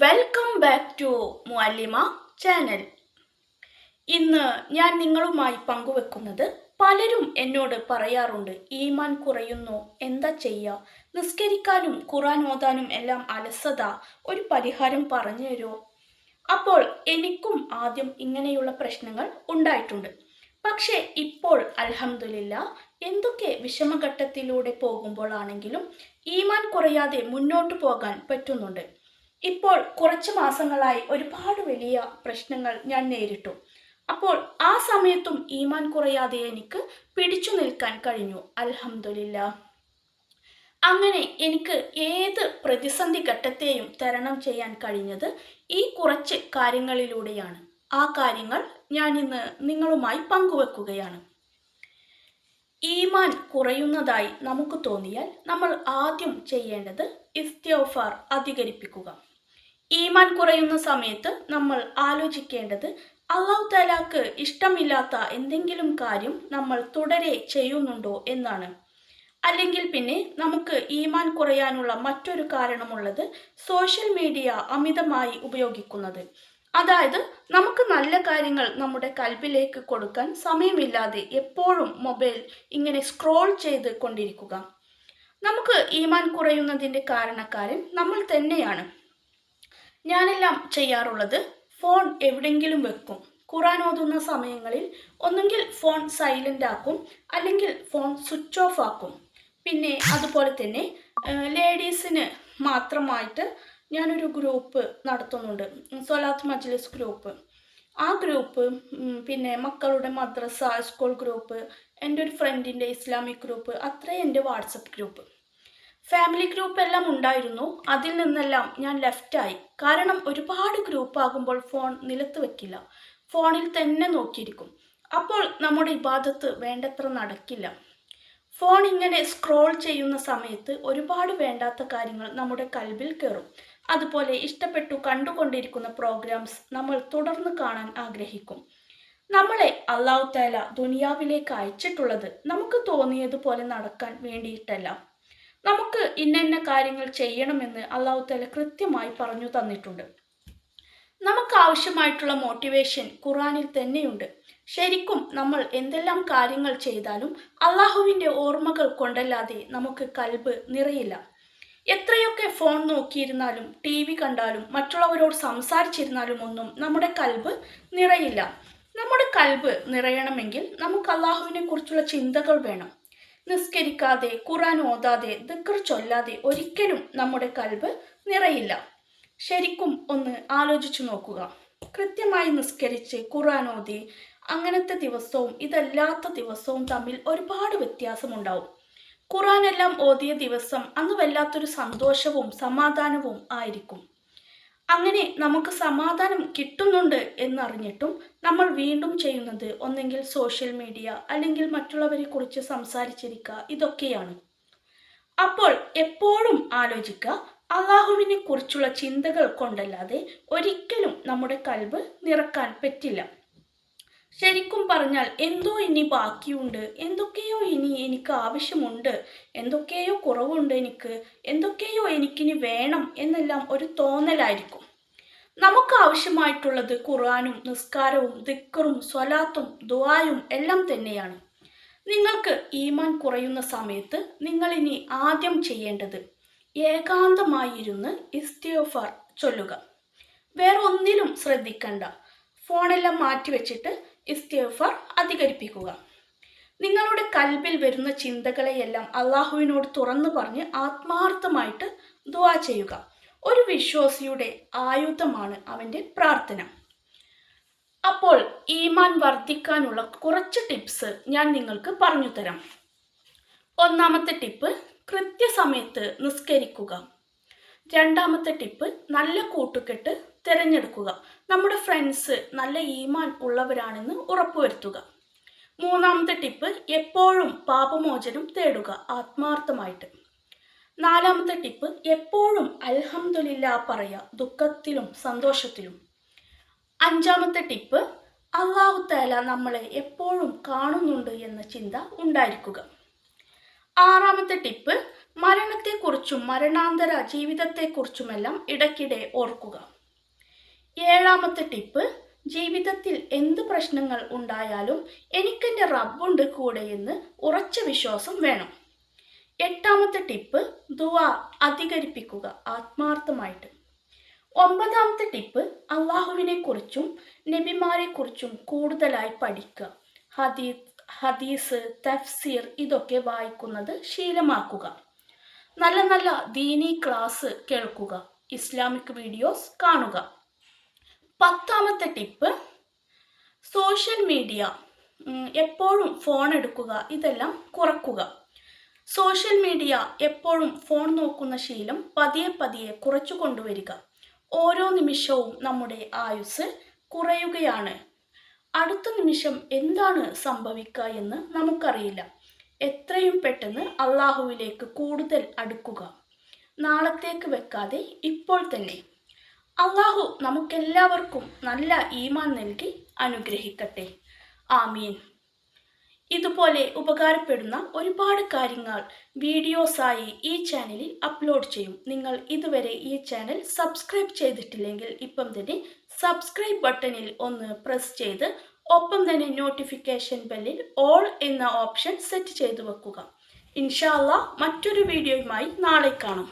Welcome back to Muallima channel ഇന്ന് ഞാൻ നിങ്ങളുമായി പങ്കുവെക്കുന്നത് പലരും എന്നോട് പറയാറുണ്ട് ഈമാൻ കുറയുന്നു എന്താ ചെയ്യുക നിസ്കരിക്കാനും ഖുറാൻ ഓതാനും എല്ലാം അലസത ഒരു പരിഹാരം പറഞ്ഞു തരുമോ അപ്പോൾ എനിക്കും ആദ്യം ഇങ്ങനെയുള്ള പ്രശ്നങ്ങൾ ഉണ്ടായിട്ടുണ്ട്. പക്ഷേ ഇപ്പോൾ അൽഹംദുലില്ല എന്തൊക്കെ വിഷമഘട്ടത്തിലൂടെ പോകുമ്പോഴാണെങ്കിലും ഈമാൻ കുറയാതെ മുന്നോട്ട് പോകാൻ പറ്റുന്നുണ്ട്. ഇപ്പോൾ കുറച്ച് മാസങ്ങളായി ഒരുപാട് വലിയ പ്രശ്നങ്ങൾ ഞാൻ നേരിട്ടു. അപ്പോൾ ആ സമയത്തും ഈമാൻ കുറയാതെ എനിക്ക് പിടിച്ചു നിൽക്കാൻ കഴിഞ്ഞു. അലഹമില്ല അങ്ങനെ എനിക്ക് ഏത് പ്രതിസന്ധി ഘട്ടത്തെയും തരണം ചെയ്യാൻ കഴിഞ്ഞത് ഈ കുറച്ച് കാര്യങ്ങളിലൂടെയാണ്. ആ കാര്യങ്ങൾ ഞാൻ ഇന്ന് നിങ്ങളുമായി പങ്കുവെക്കുകയാണ്. ഈമാൻ കുറയുന്നതായി നമുക്ക് തോന്നിയാൽ നമ്മൾ ആദ്യം ചെയ്യേണ്ടത് ഇസ്തിയോഫാർ അധികരിപ്പിക്കുക. ഈമാൻ കുറയുന്ന സമയത്ത് നമ്മൾ ആലോചിക്കേണ്ടത് അള്ളാഹു താലാക്ക് ഇഷ്ടമില്ലാത്ത എന്തെങ്കിലും കാര്യം നമ്മൾ തുടരെ ചെയ്യുന്നുണ്ടോ എന്നാണ്. അല്ലെങ്കിൽ പിന്നെ നമുക്ക് ഈമാൻ കുറയാനുള്ള മറ്റൊരു കാരണമുള്ളത് സോഷ്യൽ മീഡിയ അമിതമായി ഉപയോഗിക്കുന്നത്. അതായത് നമുക്ക് നല്ല കാര്യങ്ങൾ നമ്മുടെ കൽബിലേക്ക് കൊടുക്കാൻ സമയമില്ലാതെ എപ്പോഴും മൊബൈൽ ഇങ്ങനെ സ്ക്രോൾ ചെയ്ത് കൊണ്ടിരിക്കുക. നമുക്ക് ഈമാൻ കുറയുന്നതിന്റെ കാരണക്കാരൻ നമ്മൾ തന്നെയാണ്. ഞാനെല്ലാം ചെയ്യാറുള്ളത് ഫോൺ എവിടെങ്കിലും വെക്കും. ഖുറാൻ ഓതുന്ന സമയങ്ങളിൽ ഒന്നുകിൽ ഫോൺ സൈലന്റ് ആക്കും അല്ലെങ്കിൽ ഫോൺ സ്വിച്ച് ഓഫ് ആക്കും. പിന്നെ അതുപോലെ തന്നെ ലേഡീസിന് മാത്രമായിട്ട് ഞാനൊരു ഗ്രൂപ്പ് നടത്തുന്നുണ്ട്. സൊലാത്ത് മജ്ലിസ് ഗ്രൂപ്പ്. ആ ഗ്രൂപ്പ് പിന്നെ മക്കളുടെ മദ്രസ സ്കൂൾ ഗ്രൂപ്പ് എന്റെ ഒരു ഫ്രണ്ടിന്റെ ഇസ്ലാമിക് ഗ്രൂപ്പ് അത്രയും എന്റെ വാട്സപ്പ് ഗ്രൂപ്പ്. ഫാമിലി ഗ്രൂപ്പ് എല്ലാം ഉണ്ടായിരുന്നു. അതിൽ നിന്നെല്ലാം ഞാൻ ലെഫ്റ്റായി കാരണം ഒരുപാട് ഗ്രൂപ്പ് ആകുമ്പോൾ ഫോൺ നിലത്ത് വെക്കില്ല. ഫോണിൽ തന്നെ നോക്കിയിരിക്കും. അപ്പോൾ നമ്മുടെ ഇബാദത്ത് വേണ്ടത്ര നടക്കില്ല. ഫോൺ ഇങ്ങനെ സ്ക്രോൾ ചെയ്യുന്ന സമയത്ത് ഒരുപാട് വേണ്ടാത്ത കാര്യങ്ങൾ നമ്മുടെ കൽബിൽ കയറും അതുപോലെ ഇഷ്ടപ്പെട്ടു കണ്ടുകൊണ്ടിരിക്കുന്ന പ്രോഗ്രാംസ് നമ്മൾ തുടർന്ന് കാണാൻ ആഗ്രഹിക്കും. നമ്മളെ അള്ളാഹു താല ദുനിയാവിലേക്ക് അയച്ചിട്ടുള്ളത് നമുക്ക് തോന്നിയതുപോലെ നടക്കാൻ വേണ്ടിയിട്ടല്ല. നമുക്ക് ഇന്ന കാര്യങ്ങൾ ചെയ്യണമെന്ന് അള്ളാഹു താല കൃത്യമായി പറഞ്ഞു തന്നിട്ടുണ്ട്. നമുക്ക് ആവശ്യമായിട്ടുള്ള മോട്ടിവേഷൻ ഖുറാനിൽ തന്നെയുണ്ട്. ശരിക്കും നമ്മൾ എന്തെല്ലാം കാര്യങ്ങൾ ചെയ്താലും അള്ളാഹുവിന്റെ ഓർമ്മകൾ കൊണ്ടല്ലാതെ നമുക്ക് കൽബ് നിറയില്ല. എത്രയൊക്കെ ഫോൺ നോക്കിയിരുന്നാലും ടി വി കണ്ടാലും മറ്റുള്ളവരോട് സംസാരിച്ചിരുന്നാലും ഒന്നും നമ്മുടെ കൽബ് നിറയില്ല. നമ്മുടെ കൽബ് നിറയണമെങ്കിൽ നമുക്ക് അള്ളാഹുവിനെ കുറിച്ചുള്ള ചിന്തകൾ വേണം. നിസ്കരിക്കാതെ ഖുറാൻ ഓതാതെ ദിക്ർ ചൊല്ലാതെ ഒരിക്കലും നമ്മുടെ കൽബ് നിറയില്ല. ശരിക്കും ഒന്ന് ആലോചിച്ചു നോക്കുക. കൃത്യമായി നിസ്കരിച്ച് ഖുറാനോതി അങ്ങനത്തെ ദിവസവും ഇതല്ലാത്ത ദിവസവും തമ്മിൽ ഒരുപാട് വ്യത്യാസമുണ്ടാവും. ഖുറാൻ എല്ലാം ഓതിയ ദിവസം അന്ന് വല്ലാത്തൊരു സന്തോഷവും സമാധാനവും ആയിരിക്കും. അങ്ങനെ നമുക്ക് സമാധാനം കിട്ടുന്നുണ്ട് എന്നറിഞ്ഞിട്ടും നമ്മൾ വീണ്ടും ചെയ്യുന്നത് ഒന്നെങ്കിൽ സോഷ്യൽ മീഡിയ അല്ലെങ്കിൽ മറ്റുള്ളവരെ കുറിച്ച് സംസാരിച്ചിരിക്കുക ഇതൊക്കെയാണ്. അപ്പോൾ എപ്പോഴും ആലോചിക്കുക അള്ളാഹുവിനെ കുറിച്ചുള്ള ചിന്തകൾ കൊണ്ടല്ലാതെ ഒരിക്കലും നമ്മുടെ കൽബ് നിറക്കാൻ പറ്റില്ല. ശരിക്കും പറഞ്ഞാൽ എന്തോ ഇനി ബാക്കിയുണ്ട് എന്തൊക്കെയോ ഇനി എനിക്ക് ആവശ്യമുണ്ട് എന്തൊക്കെയോ കുറവുണ്ട് എനിക്ക് എന്തൊക്കെയോ എനിക്കിനി വേണം എന്നെല്ലാം ഒരു തോന്നലായിരിക്കും. നമുക്ക് ആവശ്യമായിട്ടുള്ളത് ഖുർആാനും നിസ്കാരവും ദിക്കറും സ്വലാത്തും ദുവായും എല്ലാം തന്നെയാണ്. നിങ്ങൾക്ക് ഈമാൻ കുറയുന്ന സമയത്ത് നിങ്ങൾ ഇനി ആദ്യം ചെയ്യേണ്ടത് ഏകാന്തമായിരുന്ന് ഇസ്തിയോഫാർ ചൊല്ലുക. വേറെ ഒന്നിലും ശ്രദ്ധിക്കണ്ട. ഫോണെല്ലാം മാറ്റിവെച്ചിട്ട് ഇസ്തിയോഫാർ അധികരിപ്പിക്കുക. നിങ്ങളുടെ കൽബിൽ വരുന്ന ചിന്തകളെയെല്ലാം അള്ളാഹുവിനോട് തുറന്നു പറഞ്ഞ് ആത്മാർത്ഥമായിട്ട് ദുവാ ചെയ്യുക. ഒരു വിശ്വാസിയുടെ ആയുധമാണ് അവന്റെ പ്രാർത്ഥന. അപ്പോൾ ഈമാൻ വർദ്ധിക്കാനുള്ള കുറച്ച് ടിപ്സ് ഞാൻ നിങ്ങൾക്ക് പറഞ്ഞു തരാം. ഒന്നാമത്തെ ടിപ്പ് കൃത്യസമയത്ത് നിസ്കരിക്കുക. രണ്ടാമത്തെ ടിപ്പ് നല്ല കൂട്ടുകെട്ട് തിരഞ്ഞെടുക്കുക. നമ്മുടെ ഫ്രണ്ട്സ് നല്ല ഈമാൻ ഉള്ളവരാണെന്ന് ഉറപ്പുവരുത്തുക. മൂന്നാമത്തെ ടിപ്പ് എപ്പോഴും പാപമോചനം തേടുക ആത്മാർത്ഥമായിട്ട്. നാലാമത്തെ ടിപ്പ് എപ്പോഴും അൽഹംദുലില്ല പറയുക ദുഃഖത്തിലും സന്തോഷത്തിലും. അഞ്ചാമത്തെ ടിപ്പ് അള്ളാഹു താല നമ്മളെ എപ്പോഴും കാണുന്നുണ്ട് എന്ന ചിന്ത ഉണ്ടായിരിക്കുക. ആറാമത്തെ ടിപ്പ് മരണത്തെക്കുറിച്ചും മരണാന്തര ജീവിതത്തെക്കുറിച്ചുമെല്ലാം ഇടയ്ക്കിടെ ഓർക്കുക. ഏഴാമത്തെ ടിപ്പ് ജീവിതത്തിൽ എന്ത് പ്രശ്നങ്ങൾ ഉണ്ടായാലും എനിക്കെന്റെ റബ്ബുണ്ട് കൂടെയെന്ന് ഉറച്ച വിശ്വാസം വേണം. എട്ടാമത്തെ ടിപ്പ് ദുവാ അധികരിപ്പിക്കുക ആത്മാർത്ഥമായിട്ട്. ഒമ്പതാമത്തെ ടിപ്പ് അള്ളാഹുവിനെ കുറിച്ചും നബിമാരെ കുറിച്ചും കൂടുതലായി പഠിക്കുക. ഹദീസ് ഹദീസ് തഫ്സീർ ഇതൊക്കെ വായിക്കുന്നത് ശീലമാക്കുക. നല്ല നല്ല ദീനി ക്ലാസ് കേൾക്കുക. ഇസ്ലാമിക് വീഡിയോസ് കാണുക. പത്താമത്തെ ടിപ്പ് സോഷ്യൽ മീഡിയ എപ്പോഴും ഫോൺ എടുക്കുക ഇതെല്ലാം കുറക്കുക. സോഷ്യൽ മീഡിയ എപ്പോഴും ഫോൺ നോക്കുന്ന ശീലം പതിയെ പതിയെ കുറച്ചു കൊണ്ടുവരിക. ഓരോ നിമിഷവും നമ്മുടെ ആയുസ് കുറയുകയാണ്. അടുത്ത നിമിഷം എന്താണ് സംഭവിക്കുക എന്ന് നമുക്കറിയില്ല. എത്രയും പെട്ടെന്ന് അള്ളാഹുവിലേക്ക് കൂടുതൽ അടുക്കുക. നാളത്തേക്ക് വെക്കാതെ ഇപ്പോൾ തന്നെ. അള്ളാഹു നമുക്കെല്ലാവർക്കും നല്ല ഈമാൻ നൽകി അനുഗ്രഹിക്കട്ടെ. ആമീൻ. ഇതുപോലെ ഉപകാരപ്പെടുന്ന ഒരുപാട് കാര്യങ്ങൾ വീഡിയോസായി ഈ ചാനലിൽ അപ്ലോഡ് ചെയ്യും. നിങ്ങൾ ഇതുവരെ ഈ ചാനൽ സബ്സ്ക്രൈബ് ചെയ്തിട്ടില്ലെങ്കിൽ ഇപ്പം തന്നെ സബ്സ്ക്രൈബ് ബട്ടണിൽ ഒന്ന് പ്രസ് ചെയ്ത് ഒപ്പം തന്നെ നോട്ടിഫിക്കേഷൻ ബെല്ലിൽ ഓൾ എന്ന ഓപ്ഷൻ സെറ്റ് ചെയ്തു വെക്കുക. ഇൻഷാല്ല മറ്റൊരു വീഡിയോയുമായി നാളെ കാണാം.